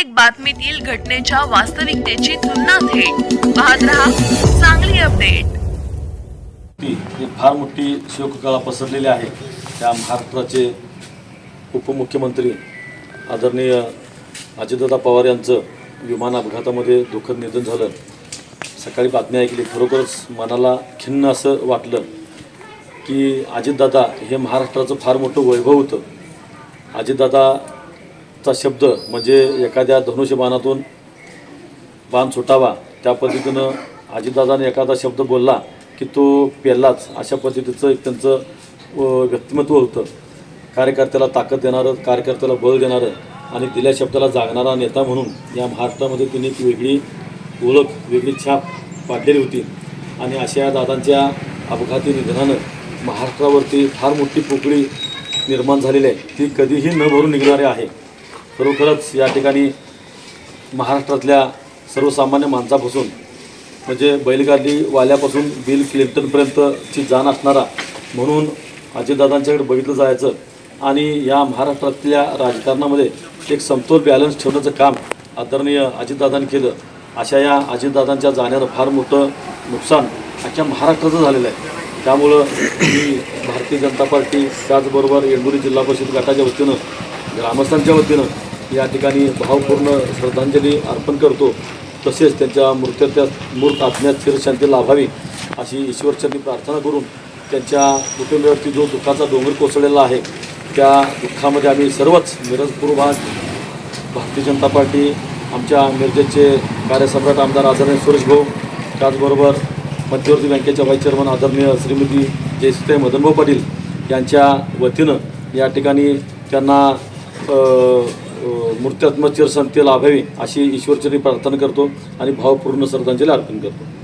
प्रत्येक बातमीतील घटनेच्या वास्तविकतेची तुलना थेट. पाहत रहा चांगली अपडेट. ती फार मोठी शोककळा पसरलेली आहे. त्या महाराष्ट्राचे उपमुख्यमंत्री आदरणीय अजितदादा पवार यांचं विमान अपघातामध्ये दुःखद निधन झालं. सकाळी बातमी ऐकली खरोखरच मनाला खिन्न असं वाटलं की अजितदादा हे महाराष्ट्राचं फार मोठं वैभव होतं. चा शब्द म्हणजे एखाद्या धनुष्यबाणातून बाण सुटावा त्या पद्धतीनं अजितदादाने एखादा शब्द बोलला की तो पेललाच अशा पद्धतीचं एक त्यांचं व्यक्तिमत्व होतं. कार्यकर्त्याला ताकद देणारं कार्यकर्त्याला बळ देणारं आणि दिल्या शब्दाला जागणारा नेता म्हणून या महाराष्ट्रामध्ये तिने एक वेगळी ओळख वेगळी छाप पाडलेली होती. आणि अशा या दादांच्या अपघाती निधनानं महाराष्ट्रावरती फार मोठी पोकळी निर्माण झालेली आहे. ती कधीही न भरून निघणारी आहे. खरोखरच या ठिकाणी महाराष्ट्रातल्या सर्वसामान्य माणसापासून म्हणजे बैलगाडी वाल्यापासून बिल क्लिंटनपर्यंतची जाण असणारा म्हणून अजितदादांच्याकडे बघितलं जायचं आणि या महाराष्ट्रातल्या राजकारणामध्ये एक समतोल बॅलन्स ठेवण्याचं काम आदरणीय अजितदादांनी केलं अशा या अजितदादांच्या जाण्याचं फार मोठं नुकसान अख्ख्या महाराष्ट्राचं झालेलं आहे. त्यामुळं मी भारतीय जनता पार्टी त्याचबरोबर येंडुरी जिल्हा परिषद गटाच्या वतीनं ग्रामस्थांच्या वतीनं या ठिकाणी भावपूर्ण श्रद्धांजली अर्पण करतो. तसेच त्यांच्या मृत्यूच्या मूर्त आत्म्यात चिरशांती लाभावी अशी ईश्वरचरणी प्रार्थना करून त्यांच्या कुटुंबावरती जो दुःखाचा डोंगर कोसळलेला आहे त्या दुःखामध्ये आम्ही सर्वच मिरज पूर्व भाग भारतीय जनता पार्टी आमच्या मिरजेचे कार्यसम्राट आमदार आदरणीय सुरेश भाऊ त्याचबरोबर मध्यवर्ती बँकेच्या व्हाईस चेअरमन आदरणीय श्रीमती जयश्रीताई मदनभाऊ पाटील यांच्या वतीनं या ठिकाणी त्यांना मूर्त्यात्मक चिरसंती अभावी अशी ईश्वरचरी प्रार्थना करतो आणि भावपूर्ण श्रद्धांजली अर्पण करतो.